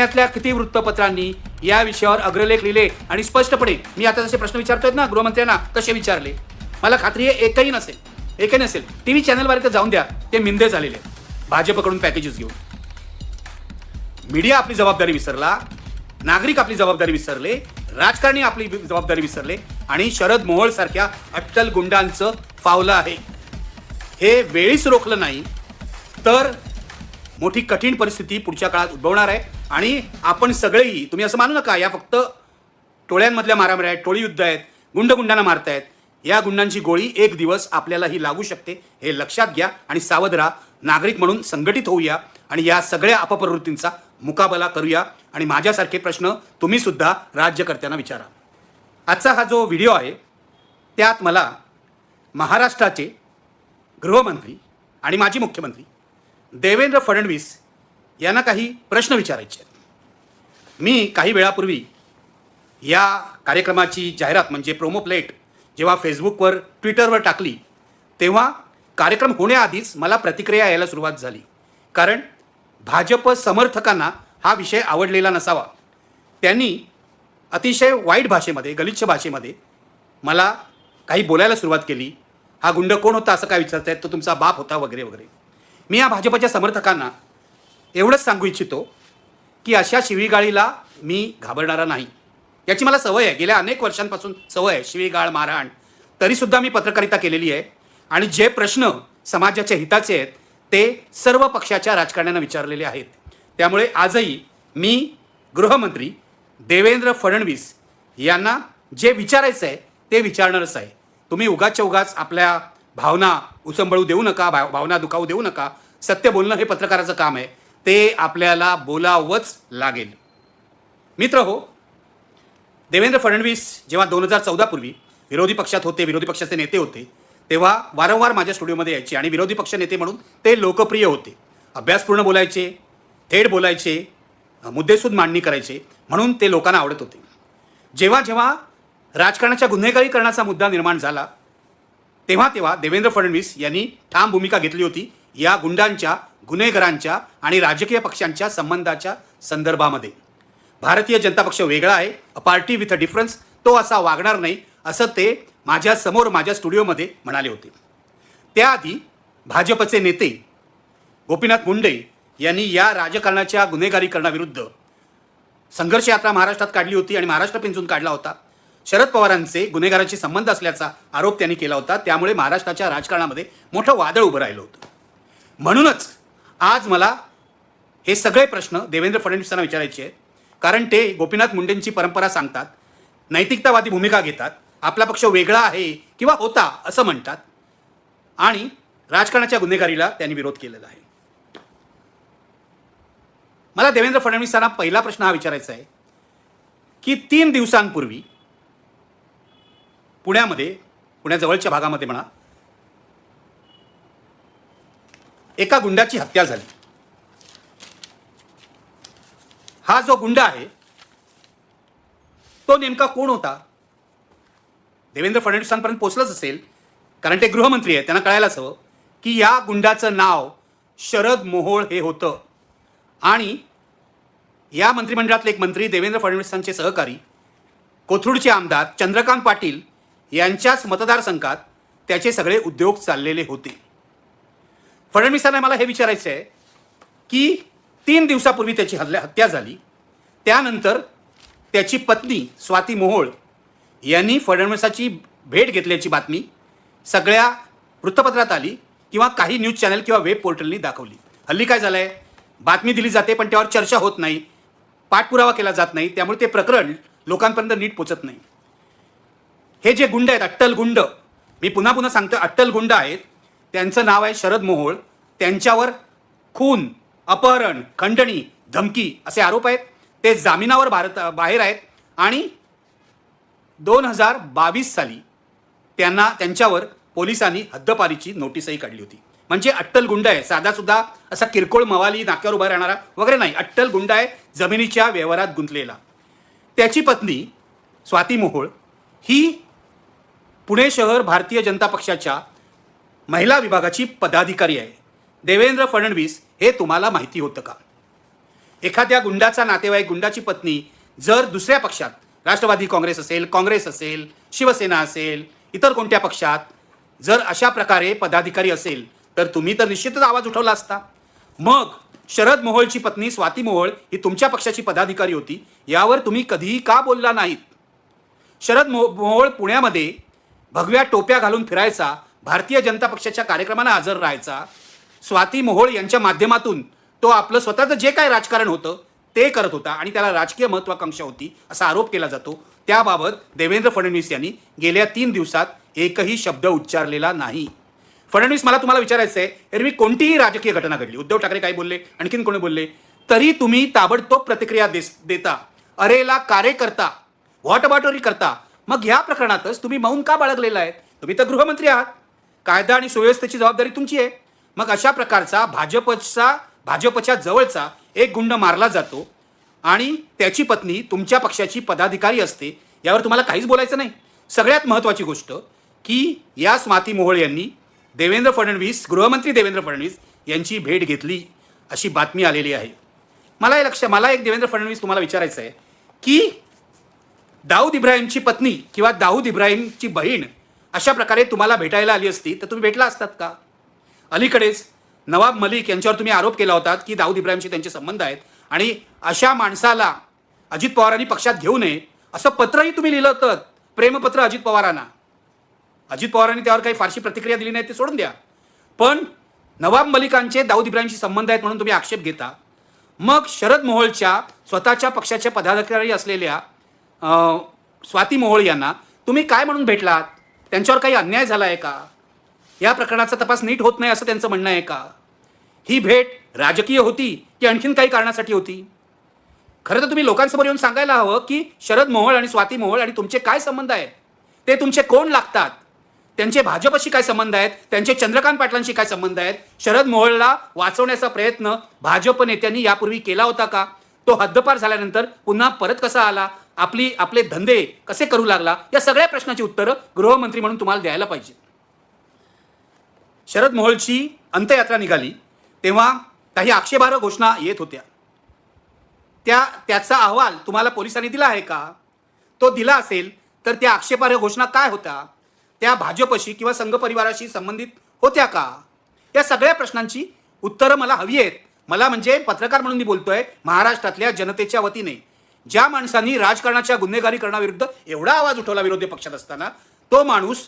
पुण्यातल्या किती वृत्तपत्रांनी या विषयावर अग्रलेख लिहिले? आणि स्पष्टपणे मी आता जसे प्रश्न विचारतोय ना गृहमंत्र्यांना तसे विचारले. मला खात्री आहे एकही नसेल एकही नसेल टी व्ही चॅनलवर तर जाऊन द्या ते मिंदे झालेले भाजपकडून पॅकेजेस घेऊन. मीडिया आपली जबाबदारी विसरला नागरिक आपली जबाबदारी विसरले राजकारणी आपली जबाबदारी विसरले आणि शरद मोहोळ सारख्या अट्टल गुंडांचं फावलं आहे. हे वेळीच रोखलं नाही तर मोठी कठीण परिस्थिती पुढच्या काळात उद्भवणार आहे. आणि आपण सगळेही तुम्ही असं मानू नका या फक्त टोळ्यांमधल्या मारामाऱ्या आहेत टोळी युद्ध आहेत गुंडगुंडांना मारतायत. या गुंडांची गोळी एक दिवस आपल्यालाही लागू शकते हे लक्षात घ्या आणि सावध राहा. नागरिक म्हणून संघटित होऊया आणि या सगळ्या अपप्रवृत्तींचा मुकाबला करूया. आणि माझ्यासारखे प्रश्न तुम्ही सुद्धा राज्यकर्त्यांना विचारा. आजचा हा जो व्हिडिओ आहे त्यात मला महाराष्ट्राचे गृहमंत्री आणि माजी मुख्यमंत्री देवेंद्र फडणवीस यांना काही प्रश्न विचारायचे आहेत. मी काही वेळापूर्वी या कार्यक्रमाची जाहिरात म्हणजे प्रोमो प्लेट जेव्हा फेसबुकवर ट्विटरवर टाकली तेव्हा कार्यक्रम होण्याआधीच मला प्रतिक्रिया यायला सुरुवात झाली. कारण भाजप समर्थकांना हा विषय आवडलेला नसावा. त्यांनी अतिशय वाईट भाषेमध्ये गलिच्छ भाषेमध्ये मला काही बोलायला सुरुवात केली. हा गुंड कोण होता असं काय विचारतायत? तो तुमचा बाप होता वगैरे वगैरे. मी या भाजपच्या समर्थकांना एवढंच सांगू इच्छितो की अशा शिवीगाळीला मी घाबरणारा नाही. याची मला सवय आहे. गेल्या अनेक वर्षांपासून सवय आहे. शिवीगाळ मारहाण तरीसुद्धा मी पत्रकारिता केलेली आहे. आणि जे प्रश्न समाजाच्या हिताचे आहेत ते सर्व पक्षाच्या राजकारण्यांना विचारलेले आहेत. त्यामुळे आजही मी गृहमंत्री देवेंद्र फडणवीस यांना जे विचारायचं आहे ते विचारणारच आहे. तुम्ही उगाच्या उगाच आपल्या भावना उसंबळू देऊ नका भाव भावना दुखावू देऊ नका. सत्य बोलणं हे पत्रकाराचं काम आहे. ते आपल्याला बोलावंच लागेल. मित्र हो देवेंद्र फडणवीस जेव्हा दोन हजार चौदापूर्वी विरोधी पक्षात होते विरोधी पक्षाचे नेते होते तेव्हा वारंवार माझ्या स्टुडिओमध्ये यायचे आणि विरोधी पक्ष नेते म्हणून ते लोकप्रिय होते. अभ्यासपूर्ण बोलायचे थेट बोलायचे मुद्देसूद मांडणी करायचे म्हणून ते लोकांना आवडत होते. जेव्हा जेव्हा राजकारणाच्या गुन्हेगारीकरणाचा मुद्दा निर्माण झाला तेव्हा तेव्हा देवेंद्र फडणवीस यांनी ठाम भूमिका घेतली होती या गुंडांच्या गुन्हेगारांच्या आणि राजकीय पक्षांच्या संबंधाच्या संदर्भामध्ये. भारतीय जनता पक्ष वेगळा आहे a party with a difference तो असा वागणार नाही असं ते माझ्यासमोर माझ्या स्टुडिओमध्ये म्हणाले होते. त्याआधी भाजपचे नेते गोपीनाथ मुंडे यांनी या राजकारणाच्या गुन्हेगारीकरणाविरुद्ध संघर्ष यात्रा महाराष्ट्रात काढली होती आणि महाराष्ट्र पिंजून काढला होता. शरद पवारांचे गुन्हेगारांशी संबंध असल्याचा आरोप त्यांनी केला होता. त्यामुळे महाराष्ट्राच्या राजकारणामध्ये मोठं वादळ उभं राहिलं होतं. म्हणूनच आज मला हे सगळे प्रश्न देवेंद्र फडणवीसांना विचारायचे आहेत. कारण ते गोपीनाथ मुंडेंची परंपरा सांगतात नैतिकतावादी भूमिका घेतात आपला पक्ष वेगळा आहे किंवा होता असं म्हणतात आणि राजकारणाच्या गुन्हेगारीला त्यांनी विरोध केलेला आहे. मला देवेंद्र फडणवीसांना पहिला प्रश्न हा विचारायचा आहे की तीन दिवसांपूर्वी पुण्यामध्ये पुण्याजवळच्या भागामध्ये म्हणा एका गुंडाची हत्या झाली. हा जो गुंड आहे तो नेमका कोण होता? देवेंद्र फडणवीसांपर्यंत पोचलंच असेल कारण ते गृहमंत्री आहेत त्यांना कळायलाच हवं की या गुंडाचं नाव शरद मोहोळ हे होतं. आणि या मंत्रिमंडळातले एक मंत्री देवेंद्र फडणवीसांचे सहकारी कोथरूडचे आमदार चंद्रकांत पाटील यांच्याच मतदारसंघात त्याचे सगळे उद्योग चाललेले होते. फडणवीसांना मला हे विचारायचं आहे की तीन दिवसापूर्वी त्याची हल्ल्या हत्या झाली. त्यानंतर त्याची पत्नी स्वाती मोहोळ यांनी फडणवीसाची भेट घेतल्याची बातमी सगळ्या वृत्तपत्रात आली किंवा काही न्यूज चॅनल किंवा वेब पोर्टलनी दाखवली. हल्ली काय झालं आहे बातमी दिली जाते पण त्यावर चर्चा होत नाही. पाठपुरावा केला जात नाही. त्यामुळे ते प्रकरण लोकांपर्यंत नीट पोचत नाही. हे जे गुंड आहेत अट्टल गुंड मी पुन्हा पुन्हा सांगतो अट्टल गुंड आहेत त्यांचं नाव आहे शरद मोहोळ. त्यांच्यावर खून अपहरण खंडणी धमकी असे आरोप आहेत. ते जामिनावर भारत बाहेर आहेत. आणि दोन हजार बावीस साली त्यांना त्यांच्यावर पोलिसांनी हद्दपारीची नोटीसही काढली होती. म्हणजे अट्टल गुंड आहे. साधा सुद्धा असा किरकोळ मवाली नाक्यावर उभा राहणारा वगैरे नाही. अट्टल गुंड आहे जमिनीच्या व्यवहारात गुंतलेला. त्याची पत्नी स्वाती मोहोळ ही पुणे शहर भारतीय जनता पक्षाच्या महिला विभागाची पदाधिकारी आहे. देवेंद्र फडणवीस हे तुम्हाला माहिती होतं का? एखाद्या गुंडाचा नातेवाईक गुंडाची पत्नी जर दुसऱ्या पक्षात राष्ट्रवादी काँग्रेस असेल काँग्रेस असेल शिवसेना असेल इतर कोणत्या पक्षात जर अशा प्रकारे पदाधिकारी असेल तर तुम्ही तर निश्चितच आवाज उठवला असता. मग शरद मोहोळची पत्नी स्वाती मोहोळ ही तुमच्या पक्षाची पदाधिकारी होती यावर तुम्ही कधीही का बोलला नाहीत? शरद मो मोहोळ पुण्यामध्ये भगव्या टोप्या घालून फिरायचा भारतीय जनता पक्षाच्या कार्यक्रमांना हजर राहायचा. स्वाती मोहोळ यांच्या माध्यमातून तो आपलं स्वतःचं जे काय राजकारण होतं ते करत होता आणि त्याला राजकीय महत्वाकांक्षा होती असा आरोप केला जातो. त्याबाबत देवेंद्र फडणवीस यांनी गेल्या तीन दिवसात एकही शब्द उच्चारलेला नाही. फडणवीस मला तुम्हाला विचारायचं आहे एरवी कोणतीही राजकीय घटना घडली? उद्धव ठाकरे काय बोलले? आणखीन कोणी बोलले? तरी तुम्ही ताबडतोब प्रतिक्रिया देस देता. अरेला कार्य करता व्हॉट अबाउटरी करता मग ह्या प्रकरणातच तुम्ही मौन का बाळगलेला आहे? तुम्ही तर गृहमंत्री आहात. कायदा आणि सुव्यवस्थेची जबाबदारी तुमची आहे. मग अशा प्रकारचा भाजपचा भाजपच्या जवळचा एक गुंड मारला जातो आणि त्याची पत्नी तुमच्या पक्षाची पदाधिकारी असते यावर तुम्हाला काहीच बोलायचं नाही. सगळ्यात महत्त्वाची गोष्ट की या स्वाती मोहोळ यांनी देवेंद्र फडणवीस गृहमंत्री देवेंद्र फडणवीस यांची भेट घेतली अशी बातमी आलेली आहे. मला हे लक्ष मला एक देवेंद्र फडणवीस तुम्हाला विचारायचं आहे की दाऊद इब्राहिमची पत्नी किंवा दाऊद इब्राहिमची बहीण अशा प्रकारे तुम्हाला भेटायला आली असती तर तुम्ही भेटला असतात का? अलीकडेच नवाब मलिक यांच्यावर तुम्ही आरोप केला होता की दाऊद इब्राहिमशी त्यांचे संबंध आहेत आणि अशा माणसाला अजित पवारांनी पक्षात घेऊ नये असं पत्रही तुम्ही लिहिलं होतं प्रेमपत्र अजित पवारांना. अजित पवारांनी त्यावर काही फारशी प्रतिक्रिया दिली नाही ते सोडून द्या. पण नवाब मलिकांचे दाऊद इब्राहिमशी संबंध आहेत म्हणून तुम्ही आक्षेप घेता. मग शरद मोहोळच्या स्वतःच्या पक्षाच्या पदाधिकारी असलेल्या स्वाती मोहोळ यांना तुम्ही काय म्हणून भेटलात? त्यांच्यावर काही अन्याय झाला आहे का? या प्रकरणाचा तपास नीट होत नाही असं त्यांचं म्हणणं आहे का? ही भेट राजकीय होती की आणखीन काही कारणासाठी होती? खरं तर तुम्ही लोकांसमोर येऊन सांगायला हवं की शरद मोहोळ आणि स्वाती मोहोळ आणि तुमचे काय संबंध आहेत? ते तुमचे कोण लागतात? त्यांचे भाजपशी काय संबंध आहेत? त्यांचे चंद्रकांत पाटलांशी काय संबंध आहेत? शरद मोहोळला वाचवण्याचा प्रयत्न भाजप नेत्यांनी यापूर्वी केला होता का? तो हद्दपार झाल्यानंतर पुन्हा परत कसा आला? आपली आपले धंदे कसे करू लागला या सगळ्या प्रश्नाची उत्तरं गृहमंत्री म्हणून तुम्हाला द्यायला पाहिजे. शरद मोहोळची अंत्ययात्रा निघाली तेव्हा काही आक्षेपार्ह घोषणा येत होत्या. त्या त्याचा अहवाल तुम्हाला पोलिसांनी दिला आहे का? तो दिला असेल तर त्या आक्षेपार्ह घोषणा काय होत्या? त्या भाजपशी किंवा संघ परिवाराशी संबंधित होत्या का? या सगळ्या प्रश्नांची उत्तरं मला हवी आहेत. मला म्हणजे पत्रकार म्हणून मी बोलतोय महाराष्ट्रातल्या जनतेच्या वतीने. ज्या माणसांनी राजकारणाच्या गुन्हेगारी करण्याविरुद्ध एवढा आवाज उठवला विरोधी पक्षात असताना तो माणूस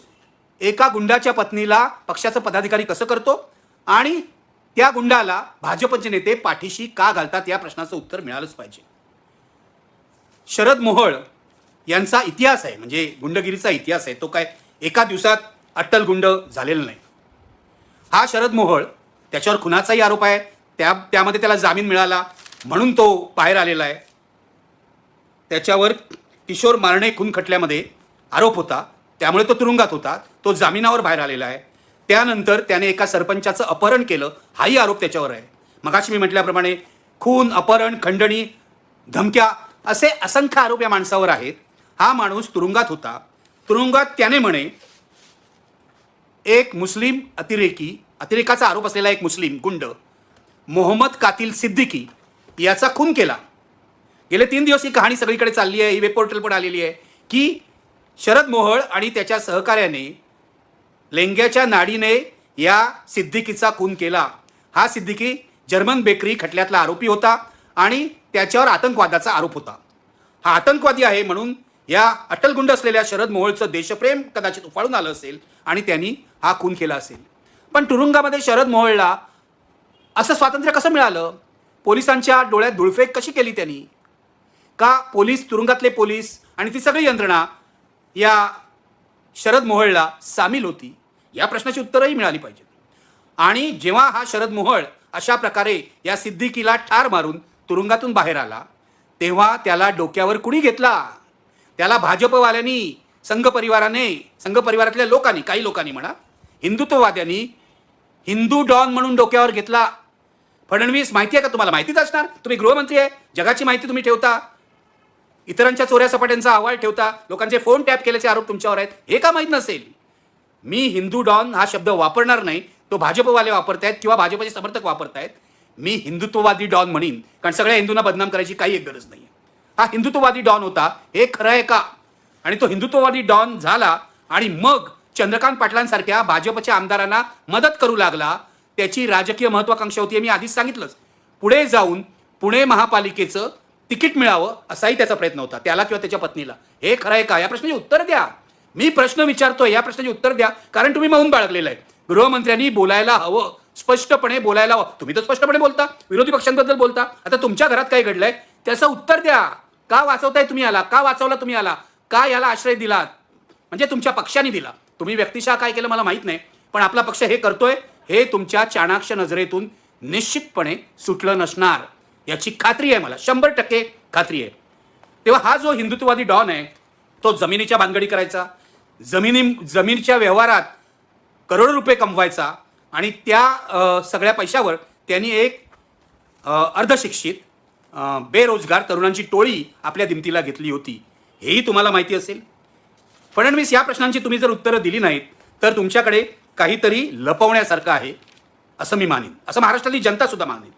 एका गुंडाच्या पत्नीला पक्षाचं पदाधिकारी कसं करतो आणि त्या गुंडाला भाजपचे नेते पाठीशी का घालतात या प्रश्नाचं उत्तर मिळालंच पाहिजे. शरद मोहळ यांचा इतिहास आहे म्हणजे गुंडगिरीचा इतिहास आहे तो काय एका दिवसात अट्टल गुंड झालेला नाही. हा शरद मोहळ त्याच्यावर खुनाचाही आरोप आहे त्या त्यामध्ये त्याला जामीन मिळाला म्हणून तो बाहेर आलेला आहे. त्याच्यावर किशोर मारणे खून खटल्यामध्ये आरोप होता. त्यामुळे तो तुरुंगात होता. तो जामिनावर बाहेर आलेला आहे. त्यानंतर त्याने एका सरपंचाचं अपहरण केलं. हाही आरोप त्याच्यावर आहे. मगाशी मी म्हटल्याप्रमाणे खून अपहरण खंडणी धमक्या असे असंख्य आरोप या माणसावर आहेत. हा माणूस तुरुंगात होता. तुरुंगात त्याने म्हणे एक मुस्लिम अतिरेकी अतिरेकाचा आरोप असलेला एक मुस्लिम गुंड मोहम्मद कातील सिद्दीकी याचा खून केला. गेले तीन दिवस ही कहाणी सगळीकडे चालली आहे ही वेब पोर्टल पण आलेली आहे की शरद मोहळ आणि त्याच्या सहकार्याने लेंग्याच्या नाडीने या सिद्दिकीचा खून केला. हा सिद्दिकी जर्मन बेकरी खटल्यातला आरोपी होता आणि त्याच्यावर आतंकवादाचा आरोप होता. हा आतंकवादी आहे म्हणून या अटलगुंड असलेल्या शरद मोहोळचं देशप्रेम कदाचित उफाळून आलं असेल आणि त्यांनी हा खून केला असेल. पण तुरुंगामध्ये शरद मोहोळला असं स्वातंत्र्य कसं मिळालं? पोलिसांच्या डोळ्यात धुळफेक कशी केली त्यांनी? का पोलीस तुरुंगातले पोलीस आणि ती सगळी यंत्रणा या शरद मोहळला सामील होती? या प्रश्नाची उत्तरही मिळाली पाहिजेत. आणि जेव्हा हा शरद मोहळ अशा प्रकारे या सिद्दीकीला ठार मारून तुरुंगातून बाहेर आला तेव्हा त्याला डोक्यावर कुणी घेतला? त्याला भाजपवाल्यांनी संघ परिवाराने संघ परिवारातल्या लोकांनी काही लोकांनी म्हणा हिंदुत्ववाद्यांनी हिंदू डॉन म्हणून डोक्यावर घेतला. फडणवीस माहिती आहे का तुम्हाला? माहितीच असणार. तुम्ही गृहमंत्री आहे. जगाची माहिती तुम्ही ठेवता. इतरांच्या चोऱ्या सपाट्यांचा अहवाल ठेवता लोकांचे फोन टॅप केल्याचे आरोप तुमच्यावर आहेत हे का माहीत नसेल? मी हिंदू डॉन हा शब्द वापरणार नाही तो भाजपवाले वापरतायत किंवा भाजपचे समर्थक वापरतायत. मी हिंदुत्ववादी डॉन म्हणेन कारण सगळ्या हिंदूंना बदनाम करायची काही एक गरज नाही हा हिंदुत्ववादी डॉन होता हे खरं आहे का? आणि तो हिंदुत्ववादी डॉन झाला आणि मग चंद्रकांत पाटलांसारख्या भाजपच्या आमदारांना मदत करू लागला त्याची राजकीय महत्वाकांक्षा होती मी आधीच सांगितलंच. पुढे जाऊन पुणे महापालिकेचं तिकीट मिळावं असाही त्याचा प्रयत्न होता त्याला किंवा त्याच्या पत्नीला. हे खरं आहे का? या प्रश्नाची उत्तर द्या. मी प्रश्न विचारतोय या प्रश्नाची उत्तर द्या कारण तुम्ही मौन बाळगलेलं आहे. गृहमंत्र्यांनी बोलायला हवं स्पष्टपणे बोलायला हवं. तुम्ही तर स्पष्टपणे बोलता विरोधी पक्षांबद्दल बोलता. आता तुमच्या घरात काय घडलंय? त्याचं उत्तर द्या. का वाचवताय तुम्ही आला का वाचवला तुम्ही आला का याला आश्रय दिलात? म्हणजे तुमच्या पक्षाने दिला. तुम्ही व्यक्तिशः काय केलं मला माहीत नाही पण आपला पक्ष हे करतोय. हे तुमच्या चाणाक्ष नजरेतून निश्चितपणे सुटलं नसणार. याची खात्री आहे मला. शंभर टक्के खात्री आहे. तेव्हा हा जो हिंदुत्ववादी डॉन आहे तो जमिनीच्या भानगडी करायचा जमिनी जमिनीच्या व्यवहारात करोडो रुपये कमवायचा आणि त्या सगळ्या पैशावर त्यांनी एक अर्धशिक्षित बेरोजगार तरुणांची टोळी आपल्या दिमतीला घेतली होती. हेही तुम्हाला माहिती असेल. फडणवीस या प्रश्नांची तुम्ही जर उत्तरं दिली नाहीत तर तुमच्याकडे काहीतरी लपवण्यासारखं आहे असं मी मानेन. असं महाराष्ट्रातली जनतासुद्धा मानेन.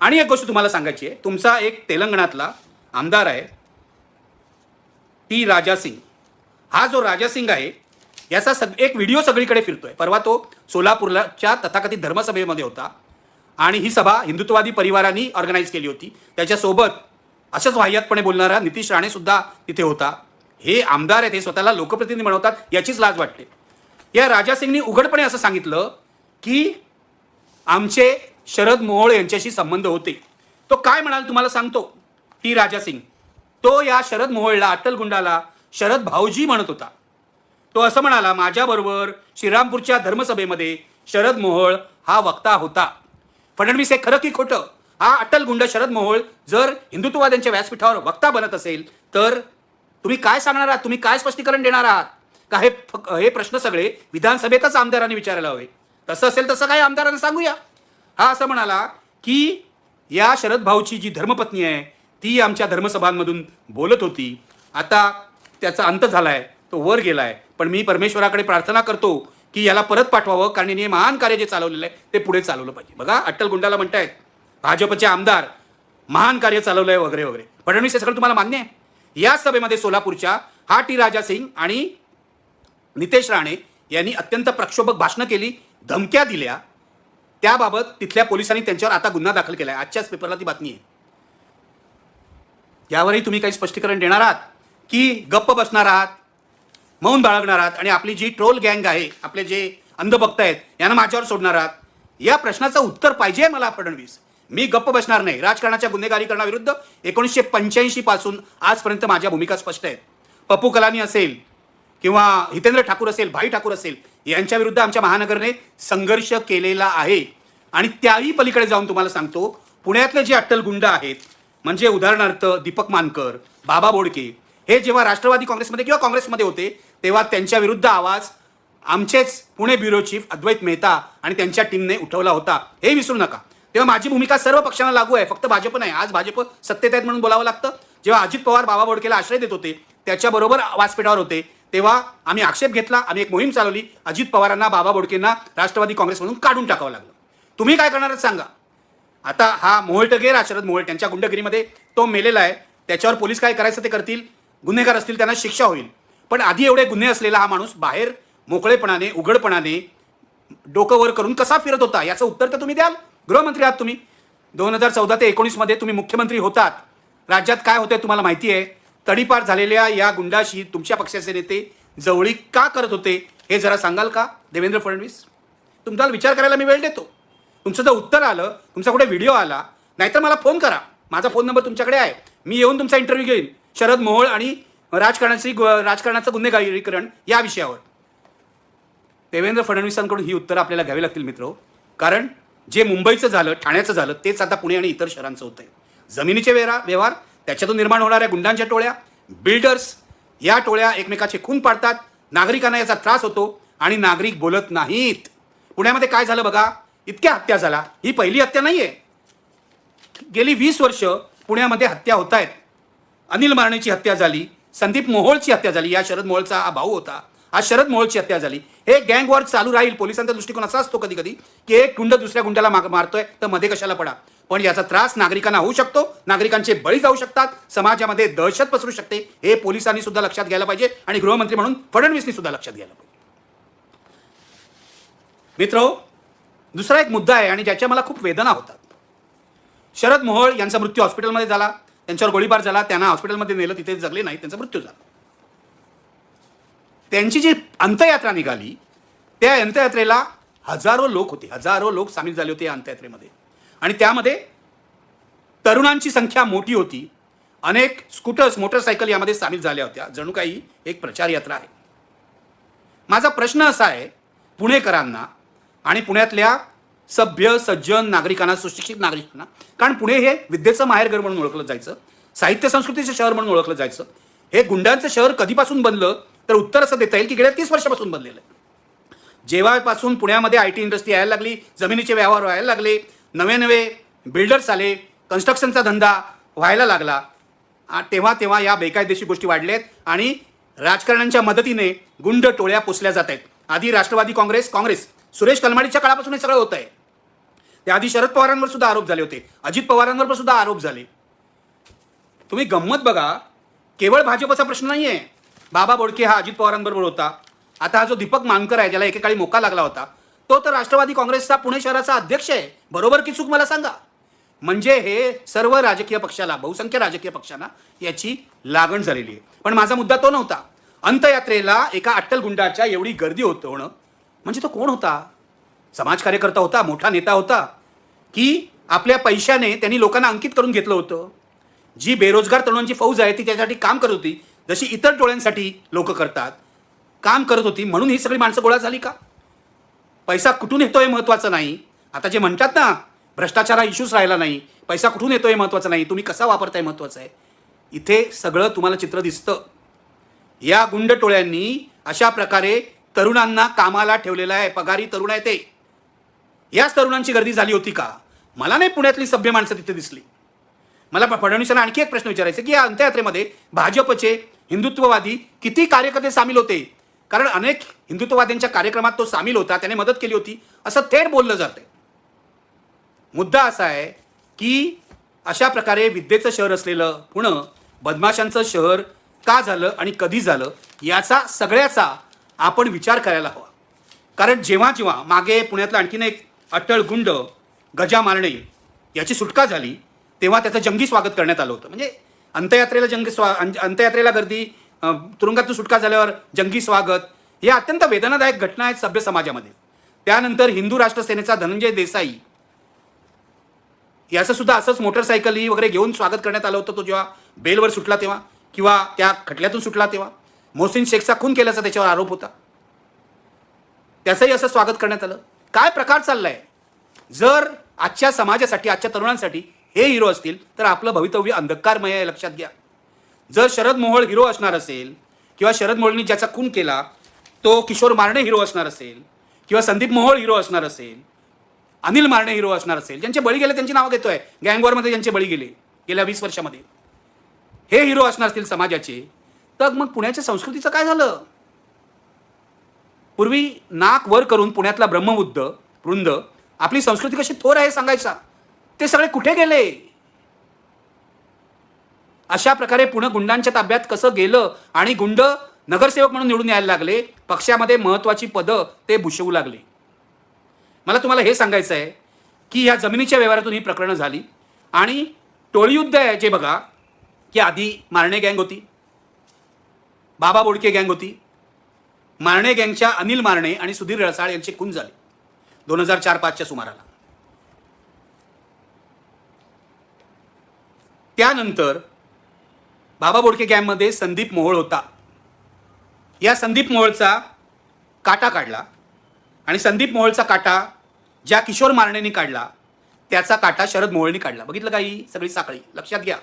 आणि एक गोष्ट तुम्हाला सांगायची आहे. तुमचा एक तेलंगणातला आमदार आहे. टी राजा सिंग. हा जो राजा सिंग आहे याचा सग एक व्हिडिओ सगळीकडे फिरतोय. परवा तो सोलापूरच्या तथाकथित धर्मसभेमध्ये होता. आणि ही सभा हिंदुत्ववादी परिवारांनी ऑर्गनाईज केली होती. त्याच्यासोबत असंच वाह्यातपणे बोलणारा नितीश राणे सुद्धा तिथे होता. हे आमदार आहेत हे स्वतःला लोकप्रतिनिधी म्हणवतात याचीच लाज वाटते. या राजा सिंगनी उघडपणे असं सांगितलं की आमचे शरद मोहोळ यांच्याशी संबंध होते. तो काय म्हणाल तुम्हाला सांगतो. टी राजा सिंग तो या शरद मोहोळला अटल गुंडाला शरद भाऊजी म्हणत होता. तो असं म्हणाला माझ्याबरोबर श्रीरामपूरच्या धर्मसभेमध्ये शरद मोहोळ हा वक्ता होता. फडणवीस हे खरं की खोटं? हा अटल गुंड शरद मोहोळ जर हिंदुत्ववाद्यांच्या व्यासपीठावर वक्ता बनत असेल तर तुम्ही काय सांगणार आहात? तुम्ही काय स्पष्टीकरण देणार आहात? का हे फक- हे प्रश्न सगळे विधानसभेतच आमदारांनी विचारायला हवे? तसं असेल तसं काय आमदारांना सांगूया. हा असं म्हणाला की या शरद भाऊची जी धर्मपत्नी आहे ती आमच्या धर्मसभांमधून बोलत होती. आता त्याचा अंत झालाय तो वर गेलाय. पण मी परमेश्वराकडे प्रार्थना करतो की याला परत पाठवावं कारण हे महान कार्य जे चालवलेलं आहे ते पुढे चालवलं पाहिजे. बघा अट्टल गुंडाला म्हणतायत भाजपचे आमदार महान कार्य चालवलं आहे वगैरे वगैरे. फडणवीस हे सगळं तुम्हाला मान्य आहे? या सभेमध्ये सोलापूरच्या हा टी राजा सिंग आणि नितेश राणे यांनी अत्यंत प्रक्षोभक भाषणं केली धमक्या दिल्या. त्याबाबत तिथल्या पोलिसांनी त्यांच्यावर आता गुन्हा दाखल केला आहे आजच्याच पेपरला ती बातमी आहे. यावरही तुम्ही काही स्पष्टीकरण देणार आहात? की गप्प बसणार आहात? मौन बाळगणार आहात? आणि आपली जी ट्रोल गँग आहे आपले जे अंधभक्त आहेत यांना माझ्यावर सोडणार आहात? या प्रश्नाचं उत्तर पाहिजे मला फडणवीस. मी गप्प बसणार नाही. राजकारणाच्या गुन्हेगारीकरणाविरुद्ध एकोणीसशे पंच्याऐंशी पासून आजपर्यंत माझ्या भूमिका स्पष्ट आहेत. पप्पू कलानी असेल किंवा हितेंद्र ठाकूर असेल भाई ठाकूर असेल यांच्या विरुद्ध आमच्या महानगरने संघर्ष केलेला आहे. आणि त्याही पलीकडे जाऊन तुम्हाला सांगतो पुण्यातले जे अट्टल गुंड आहेत म्हणजे उदाहरणार्थ दीपक मानकर बाबा बोडके हे जेव्हा राष्ट्रवादी काँग्रेसमध्ये किंवा काँग्रेसमध्ये होते तेव्हा त्यांच्या विरुद्ध आवाज आमचेच पुणे ब्युरो चीफ अद्वैत मेहता आणि त्यांच्या टीमने उठवला होता. हे विसरू नका. तेव्हा माझी भूमिका सर्व पक्षांना लागू आहे फक्त भाजप नाही. आज भाजप सत्तेत आहेत म्हणून बोलावं लागतं. जेव्हा अजित पवार बाबा बोडकेला आश्रय देत होते त्याच्याबरोबर व्यासपीठावर होते. तेव्हा आम्ही आक्षेप घेतला आम्ही एक मोहीम चालवली. अजित पवारांना बाबा बोडकेंना राष्ट्रवादी काँग्रेसमधून काढून टाकावं लागलं. तुम्ही काय करणार सांगा. आता हा मोहोळ गेला शरद मोहोळ त्यांच्या गुंडगिरीमध्ये तो मेलेला आहे. त्याच्यावर पोलीस काय करायचं ते करतील? गुन्हेगार असतील त्यांना शिक्षा होईल. पण आधी एवढे गुन्हे असलेला हा माणूस बाहेर मोकळेपणाने उघडपणाने डोकं वर करून कसा फिरत होता? याचं उत्तर तर तुम्ही द्याल. गृहमंत्री आहात तुम्ही. दोन हजार चौदा ते एकोणीसमध्ये तुम्ही मुख्यमंत्री होतात. राज्यात काय होतं तुम्हाला माहिती आहे? तडीपार झालेल्या या गुंडाशी तुमच्या पक्षाचे नेते जवळीक का करत होते हे जरा सांगाल का? देवेंद्र फडणवीस तुमचा विचार करायला मी वेळ देतो. तुमचं जर उत्तर आलं तुमचा कुठे व्हिडिओ आला नाहीतर मला फोन करा. माझा फोन नंबर तुमच्याकडे आहे. मी येऊन तुमचा इंटरव्ह्यू घेईन. शरद मोहोळ आणि राजकारणाची राजकारणाचं गुन्हेगारीकरण या विषयावर. देवेंद्र फडणवीसांकडून ही उत्तरं आपल्याला घ्यावी लागतील मित्र. कारण जे मुंबईचं झालं ठाण्याचं झालं तेच आता पुणे आणि इतर शहरांचं होतंय. जमिनीचे वेरा व्यवहार त्याच्यातून निर्माण होणाऱ्या गुंडांच्या टोळ्या बिल्डर्स या टोळ्या एकमेकाचे खून पाडतात. नागरिकांना याचा त्रास होतो आणि नागरिक बोलत नाहीत. पुण्यामध्ये काय झालं बघा? इतक्या हत्या झाला ही पहिली हत्या नाही आहे गेली वीस वर्ष पुण्यामध्ये हत्या होत आहेत अनिल मारणेची हत्या झाली संदीप मोहोळची हत्या झाली या शरद मोहोळचा हा भाऊ होता. आज शरद मोहोळची हत्या झाली. हे गँग वॉर चालू राहील. पोलिसांचा दृष्टिकोन असा असतो कधी कधी की एक गुंड दुसऱ्या गुंडाला माग- मारतोय तर मध्ये कशाला पडा? पण याचा त्रास नागरिकांना होऊ शकतो. नागरिकांचे बळी जाऊ शकतात. समाजामध्ये दहशत पसरू शकते. हे पोलिसांनी सुद्धा लक्षात घ्यायला पाहिजे आणि गृहमंत्री म्हणून फडणवीसनी सुद्धा लक्षात घ्यायला पाहिजे. मित्र दुसरा एक मुद्दा आहे आणि ज्याच्या मला खूप वेदना होतात. शरद मोहोळ यांचा मृत्यू हॉस्पिटलमध्ये झाला. त्यांच्यावर गोळीबार झाला. त्यांना हॉस्पिटलमध्ये नेलं. तिथे जगले नाही त्यांचा मृत्यू झाला. त्यांची जी अंत्ययात्रा निघाली त्या अंत्ययात्रेला हजारो लोक होते. हजारो लोक सामील झाले होते या अंत्ययात्रेमध्ये. आणि त्यामध्ये तरुणांची संख्या मोठी होती. अनेक स्कूटर्स मोटरसायकल यामध्ये सामील झाल्या होत्या. जणू काही एक प्रचार यात्रा आहे. माझा प्रश्न असा आहे पुणेकरांना आणि पुण्यातल्या सभ्य सज्जन नागरिकांना सुशिक्षित नागरिकांना कारण पुणे हे विद्येचं माहेरघर म्हणून ओळखलं जायचं साहित्य संस्कृतीचं शहर म्हणून ओळखलं जायचं. हे गुंडांचं शहर कधीपासून बनलं तर उत्तर असं देता येईल की गेल्या तीस वर्षापासून बनलेलं आहे. जेव्हापासून पुण्यामध्ये आय टी इंडस्ट्री यायला लागली जमिनीचे व्यवहार व्हायला लागले नवे नवे बिल्डर्स आले कन्स्ट्रक्शनचा धंदा व्हायला लागला. तेव्हा तेव्हा या बेकायदेशीर गोष्टी वाढल्यात आणि राजकारण्यांच्या मदतीने गुंड टोळ्या पुसल्या जात आहेत. आधी राष्ट्रवादी काँग्रेस काँग्रेस सुरेश कलमाडीच्या काळापासून हे सगळं होत आहे. त्याआधी शरद पवारांवर सुद्धा आरोप झाले होते. अजित पवारांवर पण सुद्धा आरोप झाले. तुम्ही गंमत बघा केवळ भाजपचा प्रश्न नाही आहे बाबा बोडके हा अजित पवारांबरोबर होता. आता हा जो दीपक मानकर आहे ज्याला एकेकाळी मोका लागला होता तो तर राष्ट्रवादी काँग्रेसचा पुणे शहराचा अध्यक्ष आहे. बरोबर की चूक मला सांगा? म्हणजे हे सर्व राजकीय पक्षाला बहुसंख्य राजकीय पक्षांना याची लागण झालेली आहे. पण माझा मुद्दा तो नव्हता. अंतयात्रेला एका अट्टल गुंडाच्या एवढी गर्दी होत होणं म्हणजे तो कोण होता? समाज कार्यकर्ता होता मोठा नेता होता की आपल्या पैशाने त्यांनी लोकांना अंकित करून घेतलं होतं? जी बेरोजगार तरुणांची फौज आहे ती त्यासाठी काम करत होती जशी इतर टोळ्यांसाठी लोक करतात काम करत होती म्हणून ही सगळी माणसं गोळा झाली का? पैसा कुठून येतोय महत्वाचं नाही. आता जे म्हणतात ना भ्रष्टाचार हा इश्यूच राहिला नाही पैसा कुठून येतोय महत्वाचं नाही तुम्ही कसा वापरताय महत्वाचं आहे? इथे सगळं तुम्हाला चित्र दिसतं. या गुंड टोळ्यांनी अशा प्रकारे तरुणांना कामाला ठेवलेलं आहे पगारी तरुण आहे ते. याच तरुणांची गर्दी झाली होती का? मला नाही पुण्यातली सभ्य माणसं तिथे दिसली. मला फडणवीसांना आणखी एक प्रश्न विचारायचा आहे की या अंत्ययात्रेमध्ये भाजपचे हिंदुत्ववादी किती कार्यकर्ते सामील होते? कारण अनेक हिंदुत्ववाद्यांच्या कार्यक्रमात तो सामील होता त्याने मदत केली होती असं थेट बोललं जातंय. मुद्दा असा आहे की अशा प्रकारे विद्येचं शहर असलेलं पुणे बदमाशांचं शहर का झालं आणि कधी झालं याचा सगळ्याचा आपण विचार करायला हवा. कारण जेव्हा जेव्हा मागे पुण्यातलं आणखीन एक अट्टळ गुंड गजा मारणे याची सुटका झाली तेव्हा त्याचं जंगी स्वागत करण्यात आलं होतं. म्हणजे अंत्ययात्रेला जंगी स्वा अंत्ययात्रेला गर्दी तुरुंगातून सुटका झाल्यावर जंगी स्वागत या अत्यंत वेदनादायक घटना आहेत सभ्य समाजामध्ये. त्यानंतर हिंदू राष्ट्र सेनेचा धनंजय देसाई याचं सुद्धा असंच मोटरसायकली वगैरे घेऊन स्वागत करण्यात आलं होतं तो जेव्हा बेलवर सुटला तेव्हा किंवा त्या खटल्यातून सुटला तेव्हा. मोहसिन शेखचा खून केल्याचा त्याच्यावर आरोप होता. त्याचंही असं स्वागत करण्यात आलं. काय प्रकार चाललाय? जर आजच्या समाजासाठी आजच्या तरुणांसाठी हे हिरो असतील तर आपलं भवितव्य अंधकारमय आहे लक्षात घ्या. जर शरद मोहोळ हिरो असणार असेल किंवा शरद मोहोळनी ज्याचा खून केला तो किशोर मारणे हिरो असणार असेल किंवा संदीप मोहोळ हिरो असणार असेल अनिल मारणे हिरो असणार असेल ज्यांचे बळी गेले त्यांची नावं घेतोय. गँगवॉरमध्ये ज्यांचे बळी गेले गेल्या वीस वर्षामध्ये. हे हिरो असणार असतील समाजाचे. तर मग पुण्याच्या संस्कृतीचं काय झालं? पूर्वी नाक वर करून पुण्यातला ब्रह्मबुद्ध वृंद आपली संस्कृती कशी थोर आहे सांगायचा? ते सगळे कुठे गेले? अशा प्रकारे पुणे गुंडांच्या ताब्यात कसं गेलं आणि गुंड नगरसेवक म्हणून निवडून यायला लागले पक्षामध्ये महत्वाची पदं ते भूषवू लागले. मला तुम्हाला हे सांगायचं आहे की ह्या जमिनीच्या व्यवहारातून ही प्रकरणं झाली आणि टोळीयुद्ध आहे जे बघा की आधी मारणे गँग होती बाबा बोडके गँग होती मारणे गँगच्या अनिल मारणे आणि सुधीर रसाळ यांचे खून झाले दोन हजार चार पाचच्या सुमाराला. त्यानंतर बाबा बोडके गॅममध्ये संदीप मोहोळ होता. या संदीप मोहोळचा काटा काढला आणि संदीप मोहोळचा काटा ज्या किशोर मारणेंनी काढला त्याचा काटा शरद मोहोळनी काढला. बघितलं का ही सगळी साखळी? लक्षात घ्या.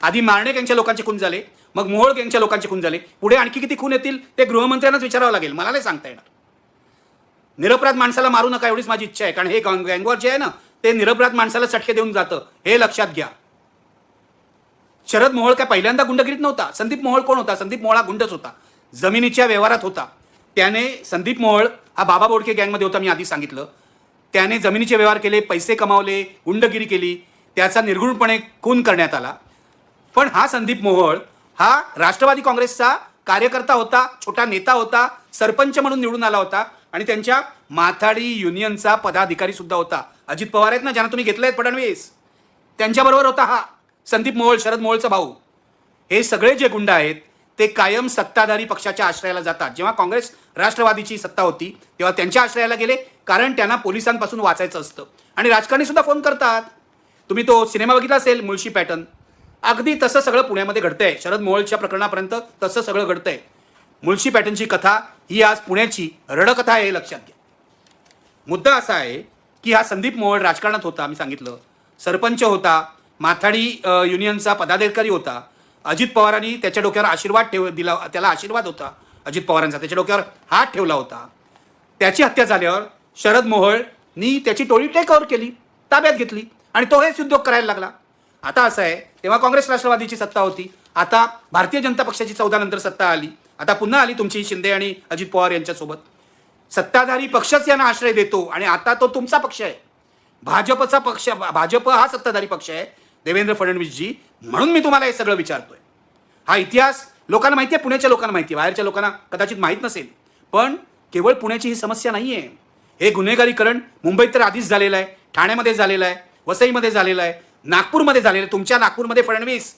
आधी मारणे गँगच्या लोकांचे खून झाले मग मोहोळ गँगच्या लोकांचे खून झाले. पुढे आणखी किती खून येतील ते गृहमंत्र्यांनाच विचारावं लागेल. मला नाही सांगता येणार. निरपराध माणसाला मारू नका एवढीच माझी इच्छा आहे कारण हे गँगवर जे आहे ना ते निरपराध माणसाला चटके देऊन जातं. हे लक्षात घ्या. शरद मोहोळ काय पहिल्यांदा गुंडगिरीत नव्हता. संदीप मोहोळ कोण होता? संदीप मोहोळ हा गुंडच होता. जमिनीच्या व्यवहारात होता. त्याने संदीप मोहोळ हा बाबा बोडके गँगमध्ये होता मी आधी सांगितलं. त्याने जमिनीचे व्यवहार केले पैसे कमावले गुंडगिरी केली. त्याचा निर्गुणपणे खून करण्यात आला. पण हा संदीप मोहोळ हा राष्ट्रवादी काँग्रेसचा कार्यकर्ता होता छोटा नेता होता सरपंच म्हणून निवडून आला होता आणि त्यांच्या माथाडी युनियनचा पदाधिकारी सुद्धा होता. अजित पवार आहेत ना ज्यांना तुम्ही घेतलाय? फडणवीस. त्यांच्याबरोबर होता हा. संदीप मोहोळ शरद मोहोळचा भाऊ. हे सगळे जे गुंड आहेत ते कायम सत्ताधारी पक्षाच्या आश्रयाला जातात. जेव्हा काँग्रेस राष्ट्रवादीची सत्ता होती तेव्हा त्यांच्या आश्रयाला गेले कारण त्यांना पोलिसांपासून वाचायचं असतं. आणि राजकारणी सुद्धा फोन करतात. तुम्ही तो सिनेमा बघितला असेल मुळशी पॅटर्न? अगदी तसं सगळं पुण्यामध्ये घडतंय. शरद मोहोळच्या प्रकरणापर्यंत तसं सगळं घडतंय. मुळशी पॅटर्नची कथा ही आज पुण्याची रडकथा आहे लक्षात घ्या. मुद्दा असा आहे की हा संदीप मोहोळ राजकारणात होता मी सांगितलं. सरपंच होता माथाडी युनियनचा पदाधिकारी होता. अजित पवारांनी त्याच्या डोक्यावर आशीर्वाद ठेव दिला त्याला आशीर्वाद होता अजित पवारांचा. त्याच्या डोक्यावर हात ठेवला होता. त्याची हत्या झाल्यावर शरद मोहोळनी त्याची टोळी टेक ओव्हर केली ताब्यात घेतली आणि तो हेच उद्योग करायला लागला. आता असं आहे तेव्हा काँग्रेस राष्ट्रवादीची सत्ता होती. आता भारतीय जनता पक्षाची चौदा नंतर सत्ता आली. आता पुन्हा आली तुमची शिंदे आणि अजित पवार यांच्यासोबत. सत्ताधारी पक्षच यांना आश्रय देतो आणि आता तो तुमचा पक्ष आहे. भाजपचा पक्ष भाजप हा सत्ताधारी पक्ष आहे. देवेंद्र फडणवीसजी म्हणून मी तुम्हाला हे सगळं विचारतोय. हा इतिहास लोकांना माहिती आहे पुण्याच्या लोकांना माहिती आहे बाहेरच्या लोकांना कदाचित माहीत नसेल. पण केवळ पुण्याची ही समस्या नाही आहे हे गुन्हेगारीकरण मुंबईत तर आधीच झालेलं आहे ठाण्यामध्ये झालेलं आहे वसईमध्ये झालेलं आहे नागपूरमध्ये झालेलं आहे. तुमच्या नागपूरमध्ये फडणवीस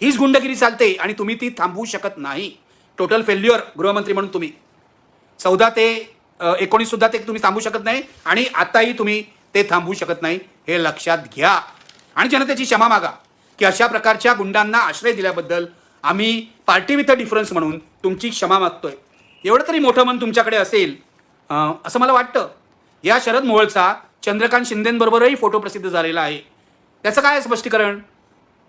हीच गुंडगिरी चालते आणि तुम्ही ती थांबवू शकत नाही. टोटल फेल्युअर गृहमंत्री म्हणून तुम्ही. चौदा ते एकोणीससुद्धा ते तुम्ही थांबू शकत नाही आणि आताही तुम्ही ते थांबवू शकत नाही हे लक्षात घ्या. आणि जनतेची क्षमा मागा की अशा प्रकारच्या गुंडांना आश्रय दिल्याबद्दल आम्ही पार्टी विथ अ डिफरन्स म्हणून तुमची क्षमा मागतोय. एवढं तरी मोठं मन तुमच्याकडे असेल असं मला वाटतं. या शरद मोहोळचा चंद्रकांत शिंदेंबरोबरही फोटो प्रसिद्ध झालेला आहे. त्याचं काय आहे स्पष्टीकरण?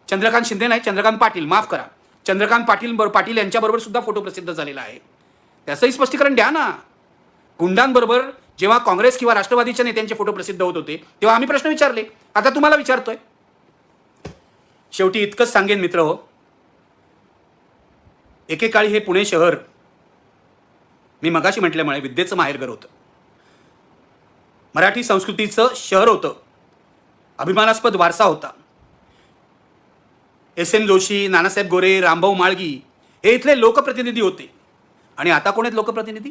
चंद्रकांत शिंदे नाही चंद्रकांत पाटील माफ करा. चंद्रकांत पाटील बर पाटील यांच्याबरोबर सुद्धा फोटो प्रसिद्ध झालेला आहे. त्याचंही स्पष्टीकरण द्या ना. गुंडांबरोबर जेव्हा काँग्रेस किंवा राष्ट्रवादीच्या नेत्यांचे फोटो प्रसिद्ध होत होते तेव्हा आम्ही प्रश्न विचारले. आता तुम्हाला विचारतोय शेवटी इतकंच सांगेन मित्र हो. एकेकाळी हे पुणे शहर मी मगाशी म्हटल्यामुळे विद्येचं माहेरघर होतं. मराठी संस्कृतीचं शहर होतं. अभिमानास्पद वारसा होता. एस एम जोशी नानासाहेब गोरे रामभाऊ माळगी हे इथले लोकप्रतिनिधी होते. आणि आता कोण आहेत लोकप्रतिनिधी?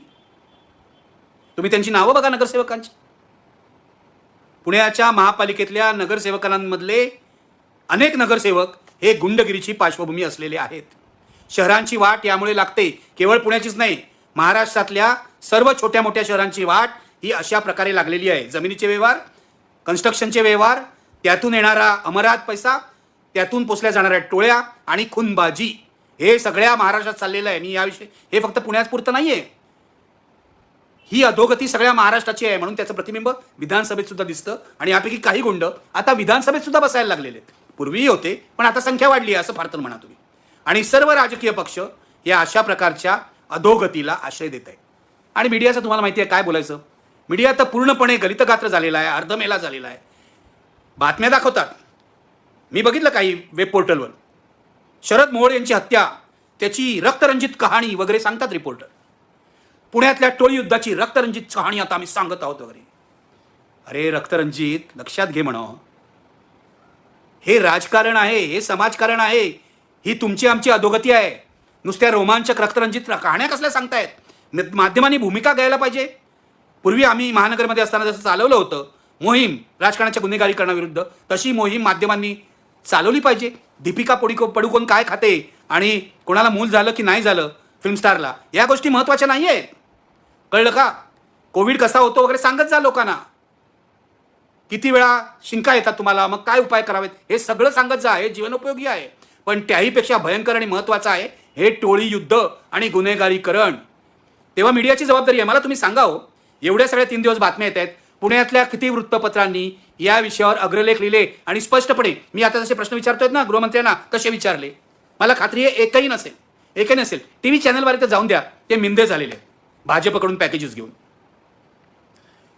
तुम्ही त्यांची नावं बघा नगरसेवकांची. पुण्याच्या महापालिकेतल्या नगरसेवकांमधले अनेक नगरसेवक हे गुंडगिरीची पार्श्वभूमी असलेले आहेत. शहरांची वाट यामुळे लागते केवळ पुण्याचीच नाही महाराष्ट्रातल्या सर्व छोट्या मोठ्या शहरांची वाट ही अशा प्रकारे लागलेली आहे. जमिनीचे व्यवहार कन्स्ट्रक्शनचे व्यवहार त्यातून येणारा अमरात पैसा त्यातून पोचल्या जाणाऱ्या टोळ्या आणि खूनबाजी हे सगळ्या महाराष्ट्रात चाललेलं आहे. आणि याविषयी हे फक्त पुण्यात पुरतं नाही आहे ही अधोगती सगळ्या महाराष्ट्राची आहे म्हणून त्याचं प्रतिबिंब विधानसभेत सुद्धा दिसतं आणि यापैकी काही गुंड आता विधानसभेत सुद्धा बसायला लागलेले आहेत. पूर्वीही होते पण आता संख्या वाढली आहे असं फार तर म्हणा तुम्ही. आणि सर्व राजकीय पक्ष या अशा प्रकारच्या अधोगतीला आश्रय देत आहे आणि मीडियाचं तुम्हाला माहिती आहे काय बोलायचं? मीडिया तर पूर्णपणे गलितगात्र झालेला आहे अर्धमेला झालेला आहे. बातम्या दाखवतात. मी बघितलं काही वेब पोर्टलवर. शरद मोहोळ यांची हत्या त्याची रक्तरंजित कहाणी वगैरे सांगतात रिपोर्टर. पुण्यातल्या टोळी युद्धाची रक्तरंजित कहाणी आता आम्ही सांगत आहोत वगैरे. अरे रक्तरंजित लक्षात घे म्हणा. हे राजकारण आहे हे समाजकारण आहे ही तुमची आमची अधोगती आहे. नुसत्या रोमांचक रक्तरंजित कहाण्या कसल्या सांगतायत? माध्यमांनी भूमिका घ्यायला पाहिजे. पूर्वी आम्ही महानगरमध्ये असताना जसं चालवलं होतं मोहीम राजकारणाच्या गुन्हेगारीकरणाविरुद्ध तशी मोहीम माध्यमांनी चालवली पाहिजे. दीपिका पडुको पडुकोन काय खाते आणि कोणाला मूल झालं की नाही झालं फिल्मस्टारला या गोष्टी महत्त्वाच्या नाही आहेत कळलं का? कोविड कसा होतो वगैरे सांगत जा लोकांना. किती वेळा शिंका येतात तुम्हाला? मग काय उपाय करावेत? हे सगळं सांगत जा हे जीवनोपयोगी आहे. पण त्याहीपेक्षा भयंकर आणि महत्त्वाचं आहे हे टोळी युद्ध आणि गुन्हेगारीकरण. तेव्हा मीडियाची जबाबदारी आहे. मला तुम्ही सांगा हो. एवढ्या सगळ्या तीन दिवस बातम्या येत आहेत. पुण्यातल्या किती वृत्तपत्रांनी या विषयावर अग्रलेख लिहिले आणि स्पष्टपणे मी आता जसे प्रश्न विचारतोय ना गृहमंत्र्यांना कसे विचारले? मला खात्री आहे एकही नसेल एकही नसेल. टी व्ही चॅनलवर तर जाऊन द्या ते मिंदे झालेले आहेत. भाजपकडून पॅकेजेस घेऊन.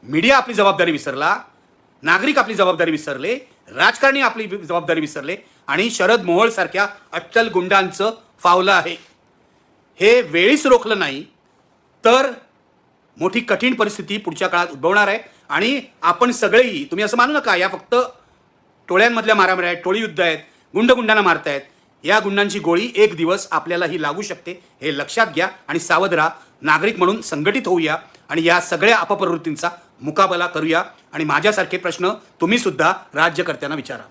मीडिया आपली जबाबदारी विसरला नागरिक आपली जबाबदारी विसरले राजकारणी आपली जबाबदारी विसरले आणि शरद मोहोळ सारख्या अट्टल गुंडांचं फावलं आहे. हे वेळीच रोखलं नाही तर मोठी कठीण परिस्थिती पुढच्या काळात उद्भवणार आहे. आणि आपण सगळेही तुम्ही असं मानू नका या फक्त टोळ्यांमधल्या मारामाऱ्या आहेत टोळी युद्ध आहेत गुंडगुंडांना मारतायत. या गुंडांची गोळी एक दिवस आपल्यालाही लागू शकते हे लक्षात घ्या आणि सावध राहा. नागरिक म्हणून संघटित होऊया. आणि या सगळ्या अपप्रवृत्तींचा मुकाबला करूया आणि माझ्यासारखे प्रश्न तुम्ही सुद्धा राज्यकर्त्यांना विचारा.